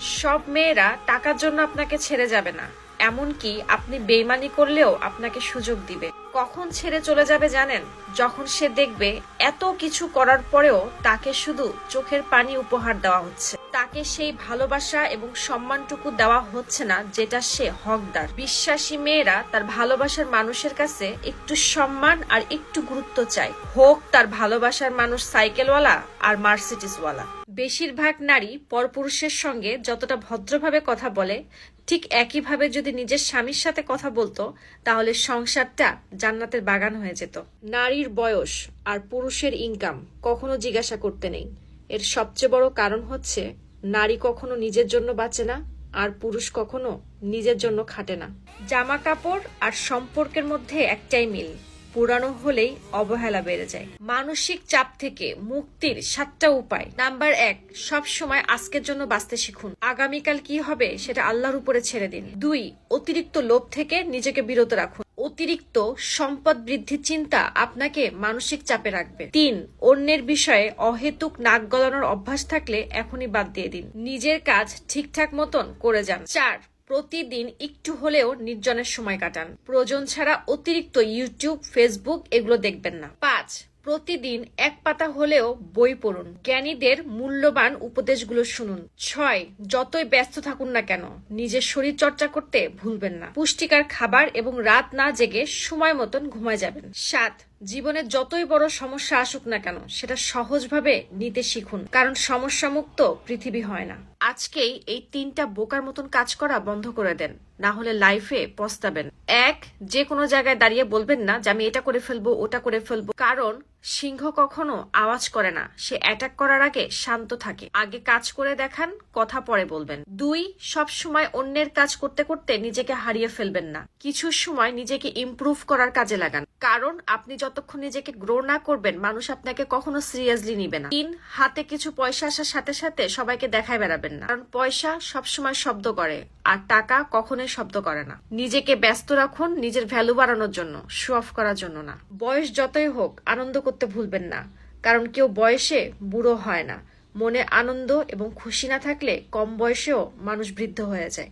সব মেয়েরা টাকার জন্য আপনাকে ছেড়ে যাবে না। এমনকি আপনি বেইমানি করলেও আপনাকে সুযোগ দিবে। কখন ছেড়ে চলে যাবে জানেন? যখন সে দেখবে এত কিছু করার পরেও তাকে শুধু চোখের পানি উপহার দেওয়া হচ্ছে। তাকে সেই ভালোবাসা এবং সম্মানটুকু দেওয়া হচ্ছে না, যেটা সে হকদার। বিশ্বাসী মেয়েরা তার ভালোবাসার মানুষের কাছে একটু সম্মান আর একটু গুরুত্ব চায়। হোক তার ভালোবাসার মানুষ সাইকেলওয়ালা আর মার্সিডিসওয়ালা। বেশিরভাগ নারী পরপুরুষের সঙ্গে যতটা ভদ্রভাবে কথা বলে, ঠিক একইভাবে যদি নিজের স্বামীর সাথে কথা বলতো, তাহলে সংসারটা জান্নাতের বাগান হয়ে যেত। নারীর বয়স আর পুরুষের ইনকাম কখনো জিজ্ঞাসা করতে নেই। এর সবচেয়ে বড় কারণ হচ্ছে, নারী কখনো নিজের জন্য বাঁচে না, আর পুরুষ কখনো নিজের জন্য খাটে না। জামা কাপড় আর সম্পর্কের মধ্যে একটাই মিল পুরানো হলেই অবহেলা বেড়ে যায়। মানসিক চাপ থেকে মুক্তির সাতটা উপায়। নাম্বার এক সব সময় আজকের জন্য বাঁচতে শিখুন। আগামীকাল কি হবে সেটা আল্লাহর উপরে ছেড়ে দিন। দুই, অতিরিক্ত লোভ থেকে নিজেকে বিরত রাখুন। অতিরিক্ত সম্পদ বৃদ্ধির চিন্তা আপনাকে মানসিক চাপে রাখবে। তিন, অন্যের বিষয়ে অহেতুক নাক গলানোর অভ্যাস থাকলে এখনই বাদ দিয়ে দিন। নিজের কাজ ঠিকঠাক মতন করে যান। চার প্রতিদিন একটু হলেও নির্জনের সময় কাটান। প্রয়োজন ছাড়া অতিরিক্ত ইউটিউব, ফেসবুক এগুলো দেখবেন না। পাঁচ, প্রতিদিন এক পাতা হলেও বই পড়ুন। জ্ঞানীদের মূল্যবান উপদেশগুলো শুনুন। ছয়, যতই ব্যস্ত থাকুন না কেন, নিজের শরীর চর্চা করতে ভুলবেন না। পুষ্টিকর খাবার এবং রাত না জেগে সময় মতন ঘুমায় যাবেন। সাত জীবনে যতই বড় সমস্যা আসুক না কেন, সেটা সহজভাবে নিতে শিখুন, কারণ সমস্যা মুক্ত পৃথিবী হয় না। আজকেই এই তিনটা বোকার মতন কাজ করা বন্ধ করে দেন। না হলে লাইফে পস্তাবেন। এক যে কোনো জায়গায় দাঁড়িয়ে বলবেন না যে আমি এটা করে ফেলব, ওটা করে ফেলব। কারণ, সিংহ কখনো আওয়াজ করে না। সে অ্যাটাক করার আগে শান্ত থাকে। আগে কাজ করে দেখান, কথা পরে বলবেন। দুই সব সময় অন্যের কাজ করতে করতে নিজেকে হারিয়ে ফেলবেন না। কিছু সময় নিজেকে ইমপ্রুভ করার কাজে লাগান। কারণ, আপনি যতক্ষণ নিজেকে গ্রো না করবেন, মানুষ আপনাকে কখনো সিরিয়াসলি নিবে না। তিন, হাতে কিছু পয়সা আসার সাথে সাথে সবাইকে দেখায় বেড়াবেন না। কারণ, পয়সা সবসময় শব্দ করে। আর টাকা কখনোই শব্দ করে না। নিজেকে ব্যস্ত রাখুন, নিজের ভ্যালু বাড়ানোর জন্য শো অফ করার জন্য না। বয়স যতই হোক, আনন্দ করতে ভুলবেন না। কারণ কেউ বয়সে বুড়ো হয় না। মনে আনন্দ এবং খুশি না থাকলে কম বয়সেও মানুষ বৃদ্ধ হয়ে যায়।